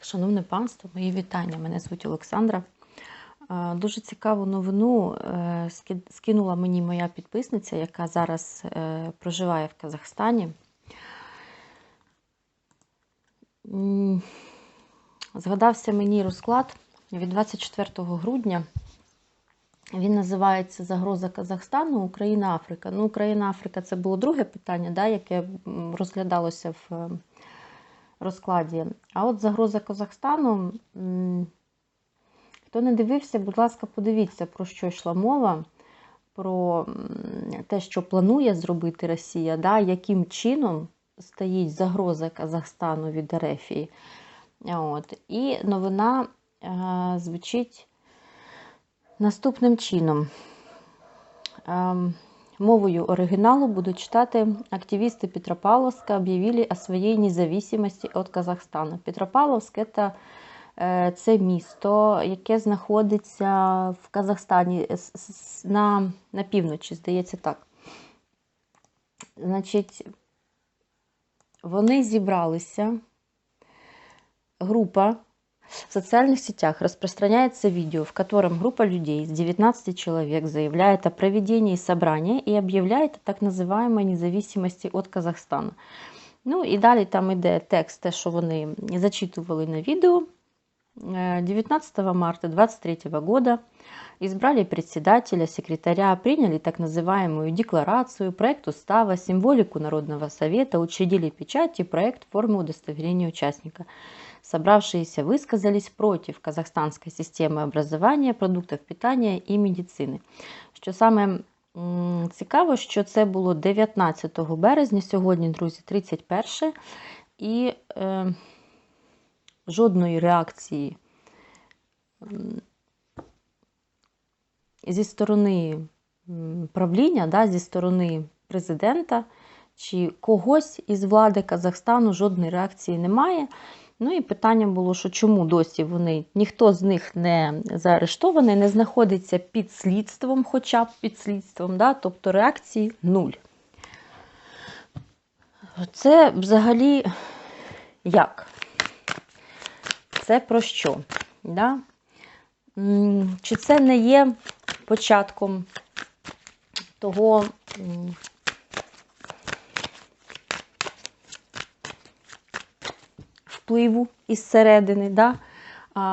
Шановне панство, мої вітання. Мене звуть Олександра. Е, Дуже цікаву новину е, скинула мені моя підписниця, яка зараз е, проживає в Казахстані. Згадався мені розклад від 24 грудня. Він називається Загроза Казахстану, Україна, Африка. Ну, Україна, Африка це було друге питання, да, яке розглядалося в розкладі. А от загроза Казахстану. Хто не дивився, будь ласка, подивіться, про що йшла мова, про те, що планує зробити Росія, да, яким чином стоїть загроза Казахстану від Ерефії. От. І новина е, звучить наступним чином. Ем, Мовою оригиналу будут читати активисты Петропавловска объявили о своей независимости від Казахстану. Петропавловськ це, е, це місто, яке знаходиться в Казахстані на, на півночі, здається так. Значить, вони зібралися, група в социальных сетях распространяется видео, в котором группа людей из 19 человек заявляет о проведении собрания и объявляет о так называемой независимости от Казахстана. Ну і далі там іде текст, те, що вони зачитували на відео. Е, 19 марта 2023 года избрали председателя, секретаря, приняли так называемую декларацию, проект устава, символику Народного совета, учредили печать и проект формы удостоверения участника. Собравшиеся высказались против казахстанской системы образования, продуктов питания і медицини. Що саме цікаво, що це було 19 березня, сьогодні, друзі, 31, і е, жодної реакції зі сторони правління, да, зі сторони президента чи когось із влади Казахстану жодної реакції немає. Ну і питання було, що чому досі вони, ніхто з них не заарештований, не знаходиться під слідством, хоча б під слідством, да? тобто реакції нуль. Це взагалі як? Це про що? Да? Чи це не є початком того впливу із середини, да?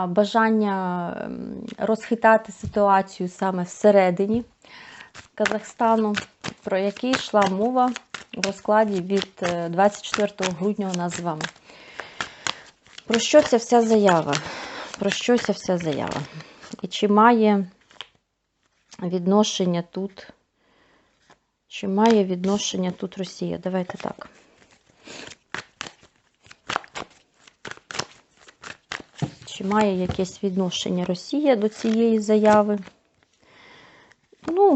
бажання ем, розхитати ситуацію саме всередині Казахстану, про який йшла мова в розкладі від е, 24 грудня у нас з вами. Про що ця вся заява? Про що ця вся заява? І чи має відношення тут? Чи має відношення тут Росія? Давайте так. Чи має якесь відношення Росія до цієї заяви? Ну,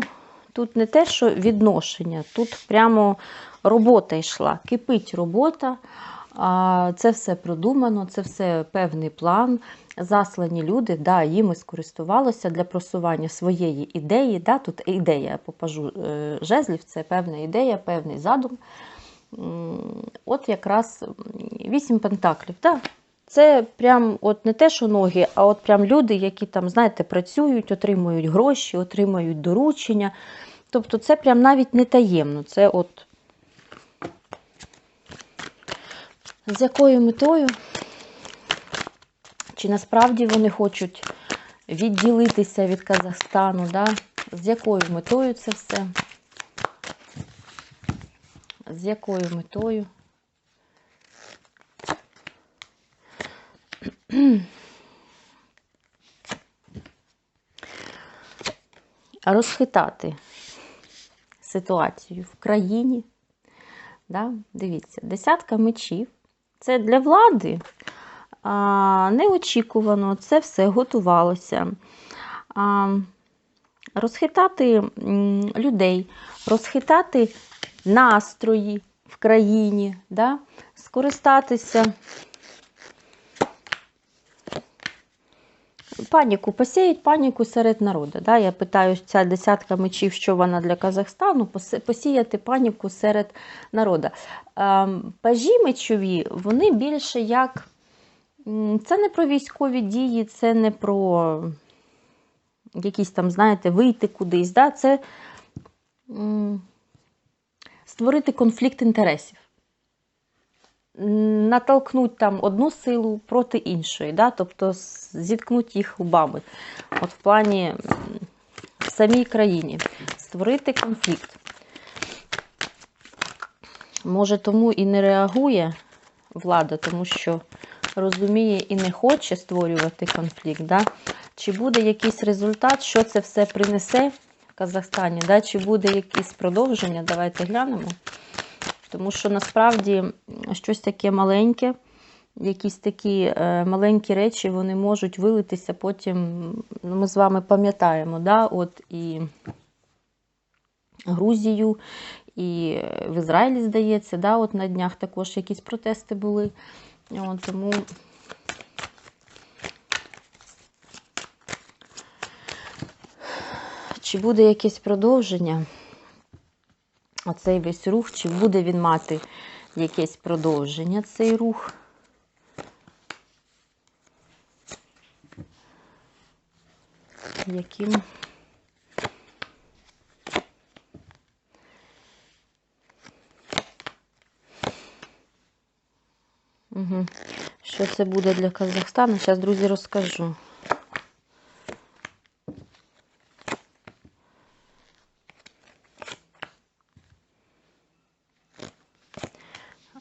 тут не те, що відношення, тут прямо робота йшла, кипить робота. Це все продумано, це все певний план. Заслані люди, да, їм і скористувалося для просування своєї ідеї. Да, Тут ідея, попажу е, жезлів, це певна ідея, певний задум. От якраз вісім пентаклів. Да, це прям от не те, що ноги, а от прям люди, які там, знаєте, працюють, отримують гроші, отримують доручення. Тобто це прям навіть не таємно. Це от з якою метою? Чи насправді вони хочуть відділитися від Казахстану? Да? З якою метою це все? З якою метою? розхитати ситуацію в країні. Да? Дивіться, десятка мечів. Це для влади а, неочікувано, це все готувалося. А, розхитати людей, розхитати настрої в країні, да? скористатися паніку, посіять паніку серед народу. Да? Я питаю, ця десятка мечів, що вона для Казахстану, посіяти паніку серед народу. Ем, Пажі мечові, вони більше як Це не про військові дії, це не про якісь там, знаєте, вийти кудись. Да? Це створити конфлікт інтересів. Натолкнуть там одну силу проти іншої, да? тобто зіткнуть їх лбами. От в плані в самій країні створити конфлікт. Може, тому і не реагує влада, тому що розуміє і не хоче створювати конфлікт. Да? Чи буде якийсь результат, що це все принесе в Казахстані? Да? Чи буде якесь продовження? Давайте глянемо. Тому що насправді щось таке маленьке, якісь такі е, маленькі речі вони можуть вилитися потім. ну, Ми з вами пам'ятаємо, да? от і Грузію, і в Ізраїлі, здається, да? от на днях також якісь протести були. От, тому чи буде якесь продовження? Оцей весь рух, чи буде він мати якесь продовження, цей рух? Яким? Угу. Що це буде для Казахстану? Зараз, друзі, розкажу.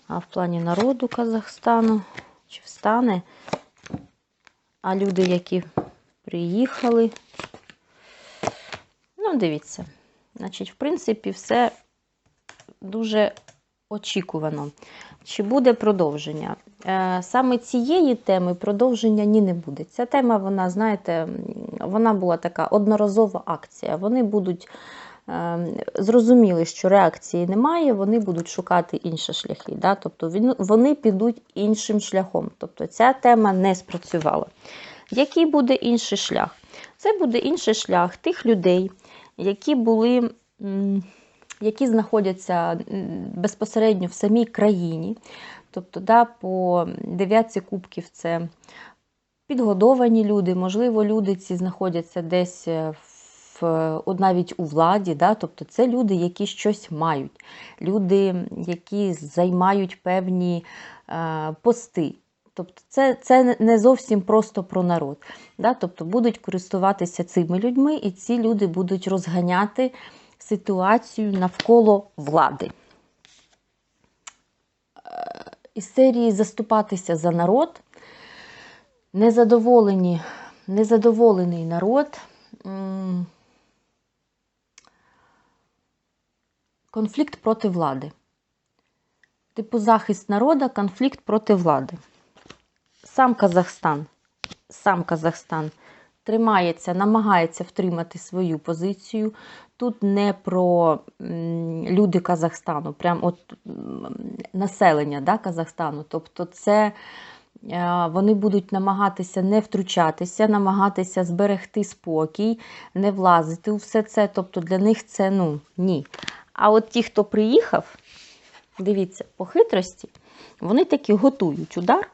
А в плані народу Казахстану, чи встане? А люди, які приїхали. Ну, дивіться. Значить, в принципі, все дуже очікувано. Чи буде продовження? Е, Саме цієї теми продовження ні не буде. Ця тема, вона, знаєте, вона була така одноразова акція. Вони будуть зрозуміли, що реакції немає, вони будуть шукати інші шляхи. Да? Тобто вони підуть іншим шляхом. Тобто ця тема не спрацювала. Який буде інший шлях? Це буде інший шлях тих людей, які були. які знаходяться безпосередньо в самій країні. Тобто, да, по дев'ятці кубків це підгодовані люди, можливо, люди ці знаходяться десь е, в, от навіть у владі, да, тобто це люди, які щось мають, люди, які займають певні е, пости. Тобто це, це не зовсім просто про народ. Да? Тобто будуть користуватися цими людьми, і ці люди будуть розганяти ситуацію навколо влади. Е, Із серії заступатися за народ. Незадоволені, незадоволений народ. Конфлікт проти влади. Типу захист народу, конфлікт проти влади. Сам Казахстан, сам Казахстан тримається, намагається втримати свою позицію. Тут не про люди Казахстану, прям от населення да, Казахстану. Тобто, це вони будуть намагатися не втручатися, намагатися зберегти спокій, не влазити у все це. Тобто для них це ну ні. А от ті, хто приїхав, дивіться, по хитрості, вони таки готують удар.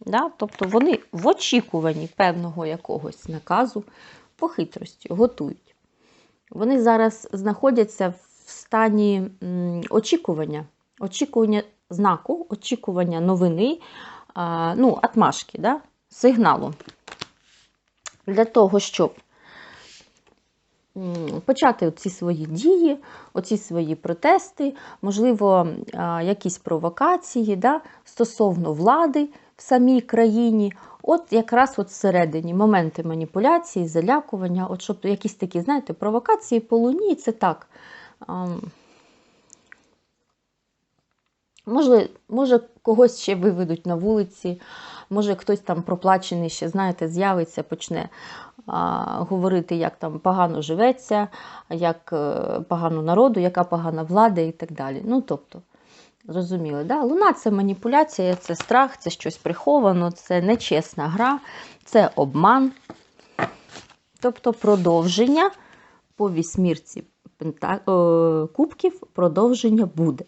Да? Тобто вони в очікуванні певного якогось наказу по хитрості готують. Вони зараз знаходяться в стані очікування, очікування знаку, очікування новини, ну, атмашки, да? сигналу. Для того, щоб почати ці свої дії, оці свої протести, можливо, якісь провокації да, стосовно влади в самій країні. От якраз от всередині моменти маніпуляції, залякування, от щоб якісь такі, знаєте, провокації по луні, це так. Може, може, когось ще виведуть на вулиці, може хтось там проплачений ще, знаєте, з'явиться, почне а, говорити, як там погано живеться, як е, погано народу, яка погана влада і так далі. Ну, тобто, зрозуміли, да? Луна це маніпуляція, це страх, це щось приховано, це нечесна гра, це обман. Тобто продовження по вісьмірці е, кубків продовження буде.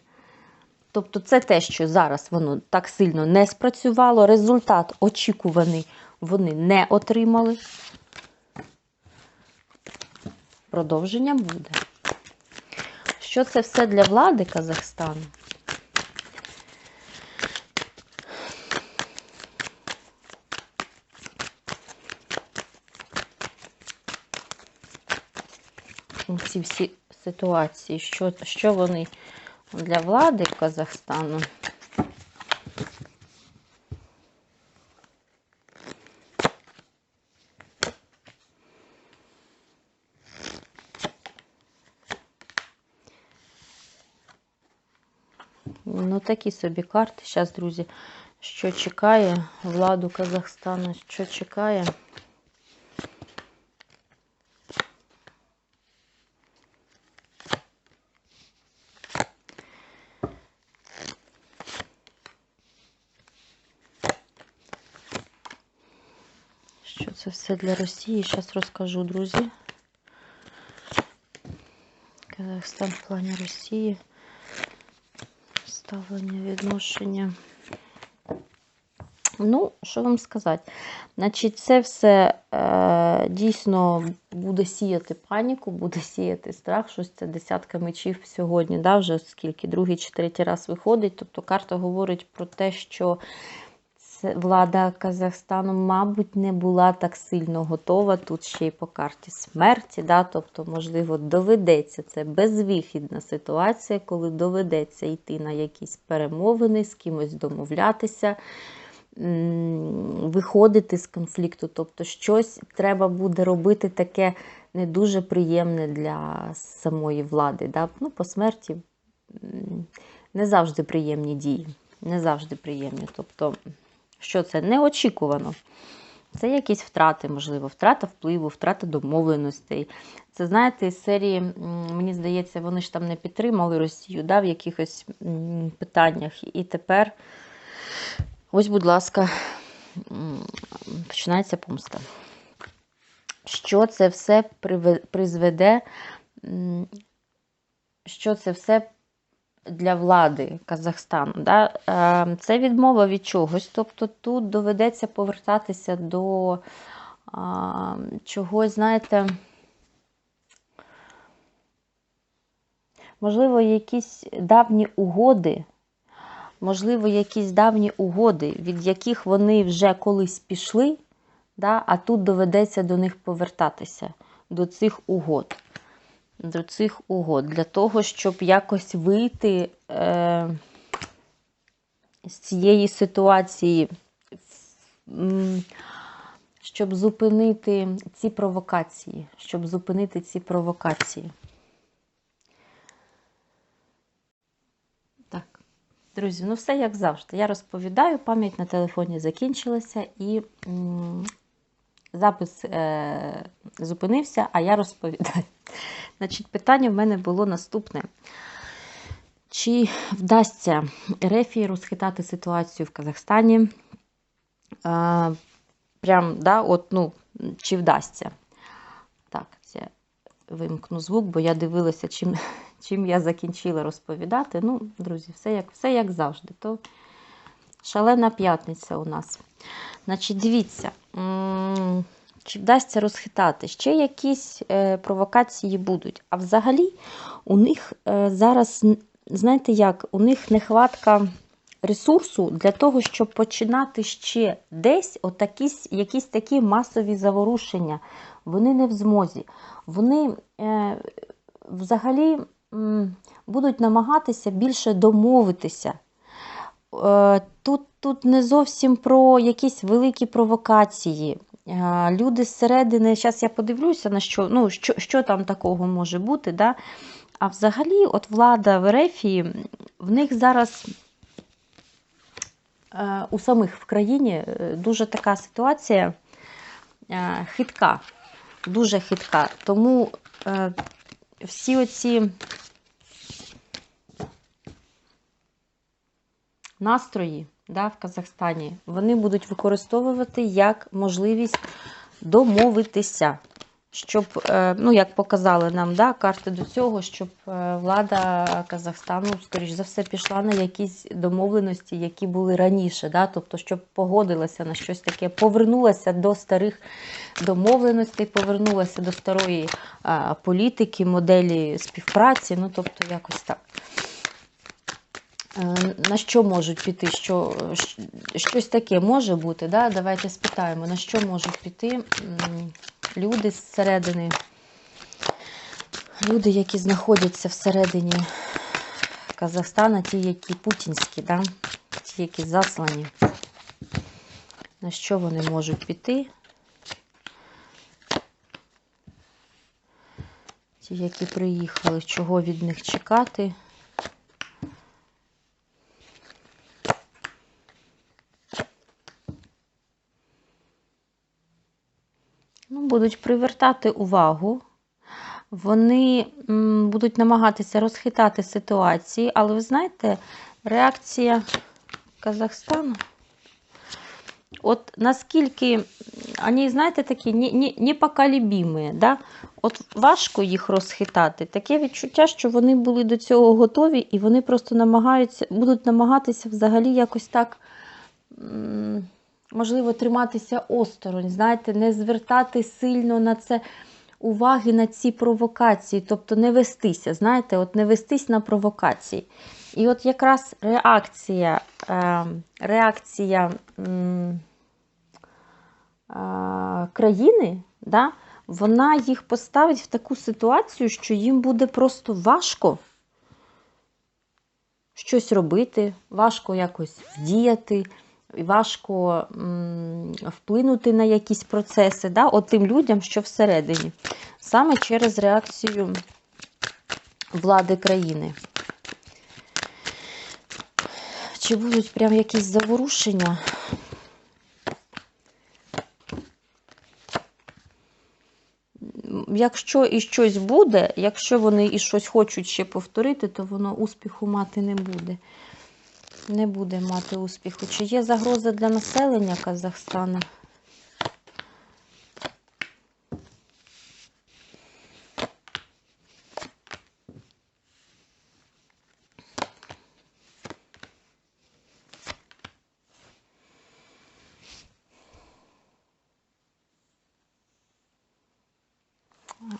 Тобто це те, що зараз воно так сильно не спрацювало. Результат очікуваний вони не отримали. Продовження буде. Що це все для влади Казахстану? Ці всі ситуації, що, що вони для влади Казахстану? Ну, такі собі карти. Зараз, друзі, що чекає владу Казахстану, що чекає. Що це все для Росії? Зараз розкажу, друзі. Казахстан в плані Росії. Ставлення, відношення. Ну, що вам сказати? Значить, це все е, дійсно буде сіяти паніку, буде сіяти страх, щось це десятка мечів сьогодні, да, вже скільки, другий чи третій раз виходить. Тобто карта говорить про те, що влада Казахстану, мабуть, не була так сильно готова. Тут ще й по карті смерті. Да? Тобто, можливо, доведеться це безвихідна ситуація, коли доведеться йти на якісь перемовини, з кимось домовлятися, виходити з конфлікту. Тобто, щось треба буде робити таке не дуже приємне для самої влади. Да? Ну, По смерті не завжди приємні дії. Не завжди приємні. Тобто, що це неочікувано. Це якісь втрати, можливо, втрата впливу, втрата домовленостей. Це, знаєте, з серії, мені здається, вони ж там не підтримали Росію да, в якихось питаннях. І тепер, ось, будь ласка, починається помста. Що це все призведе, що це все для влади Казахстану. Да? Це відмова від чогось. Тобто тут доведеться повертатися до а, чогось, знаєте, можливо, якісь давні угоди. Можливо, якісь давні угоди, від яких вони вже колись пішли, да, а тут доведеться до них повертатися, до цих угод до цих угод, для того, щоб якось вийти е, з цієї ситуації, щоб зупинити ці провокації, щоб зупинити ці провокації. Друзі, ну все як завжди. Я розповідаю, пам'ять на телефоні закінчилася і запис е зупинився, а я розповідаю. Значить, питання в мене було наступне. Чи вдасться Рефії розхитати ситуацію в Казахстані? А, Прям, да, от, ну, чи вдасться? Так, це вимкну звук, бо я дивилася, чим чим я закінчила розповідати. Ну, друзі, все як все як завжди. То шалена п'ятниця у нас. Значить, дивіться. Чи вдасться розхитати? Ще якісь е, провокації будуть. А взагалі, у них е, зараз, знаєте як, у них нехватка ресурсу для того, щоб починати ще десь отакісь, якісь такі масові заворушення. Вони не в змозі. Вони е, взагалі будуть намагатися більше домовитися. Е, Тут, Тут не зовсім про якісь великі провокації. Люди зсередини, зараз я подивлюся, на що ну, що, що там такого може бути. Да? А взагалі, от влада в Ерефії, в них зараз е, у самих в країні е, дуже така ситуація е, хитка, дуже хитка. Тому всі оці настрої да, в Казахстані, вони будуть використовувати як можливість домовитися, щоб, е, ну, як показали нам да, карти до цього, щоб е, влада Казахстану, скоріш за все, пішла на якісь домовленості, які були раніше. Да? Тобто, щоб погодилася на щось таке, повернулася до старих домовленостей, повернулася до старої е, політики, моделі співпраці. Ну, тобто, якось так. Е, На що можуть піти? Що, щось таке може бути? Да? Давайте спитаємо, на що можуть піти люди зсередини, люди, які знаходяться всередині Казахстана, ті, які путінські, да? ті, які заслані. На що вони можуть піти? Ті, які приїхали, чого від них чекати? ну, будуть привертати увагу. Вони будуть намагатися розхитати ситуації, але ви знаєте, реакція Казахстану. От наскільки вони, знаєте, такі не, не, непоколебімі, да? От важко їх розхитати. Таке відчуття, що вони були до цього готові, і вони просто намагаються, будуть намагатися взагалі якось так. Можливо, триматися осторонь, знаєте, не звертати сильно на це уваги на ці провокації, тобто не вестися, знаєте, от не вестись на провокації. І от якраз реакція, е, реакція е, країни, да, вона їх поставить в таку ситуацію, що їм буде просто важко щось робити, важко якось вдіяти і важко вплинути на якісь процеси, да, от тим людям, що всередині, саме через реакцію влади країни. Чи будуть прям якісь заворушення? Якщо і щось буде, якщо вони і щось хочуть ще повторити, то воно успіху мати не буде не буде мати успіху. Чи є загроза для населення Казахстану?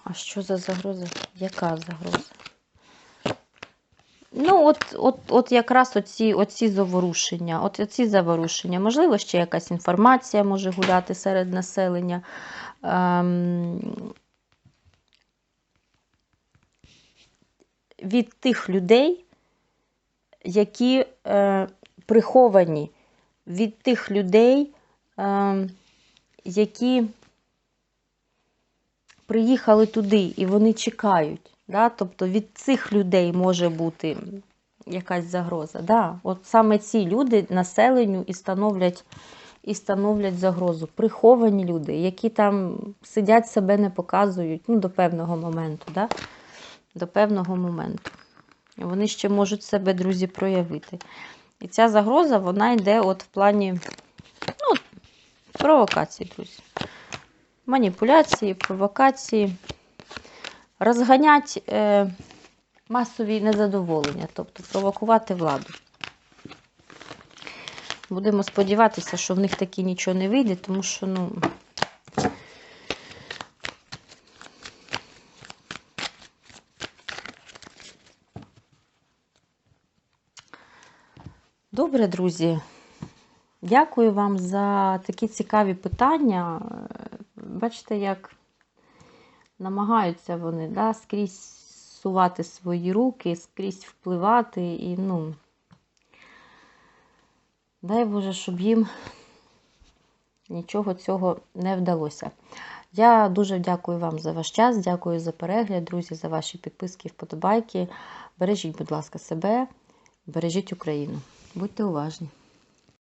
А що за загроза? Яка загроза? Ну, от, от, от якраз оці, оці заворушення, от оці заворушення. Можливо, ще якась інформація може гуляти серед населення. Ем, від тих людей, які е, приховані, від тих людей, е, які приїхали туди і вони чекають. Да? Тобто від цих людей може бути якась загроза. Да? От саме ці люди населенню і становлять, і становлять загрозу. Приховані люди, які там сидять, себе не показують ну, до певного моменту. Да? До певного моменту. Вони ще можуть себе, друзі, проявити. І ця загроза, вона йде от в плані ну, провокації, друзі. Маніпуляції, провокації розганять е, масові незадоволення, тобто провокувати владу. Будемо сподіватися, що в них таки нічого не вийде, тому що, ну. Добре, друзі. Дякую вам за такі цікаві питання. Бачите, як намагаються вони да, скрізь сувати свої руки, скрізь впливати. І, ну, дай Боже, щоб їм нічого цього не вдалося. Я дуже дякую вам за ваш час, дякую за перегляд, друзі, за ваші підписки, вподобайки. Бережіть, будь ласка, себе, бережіть Україну. Будьте уважні.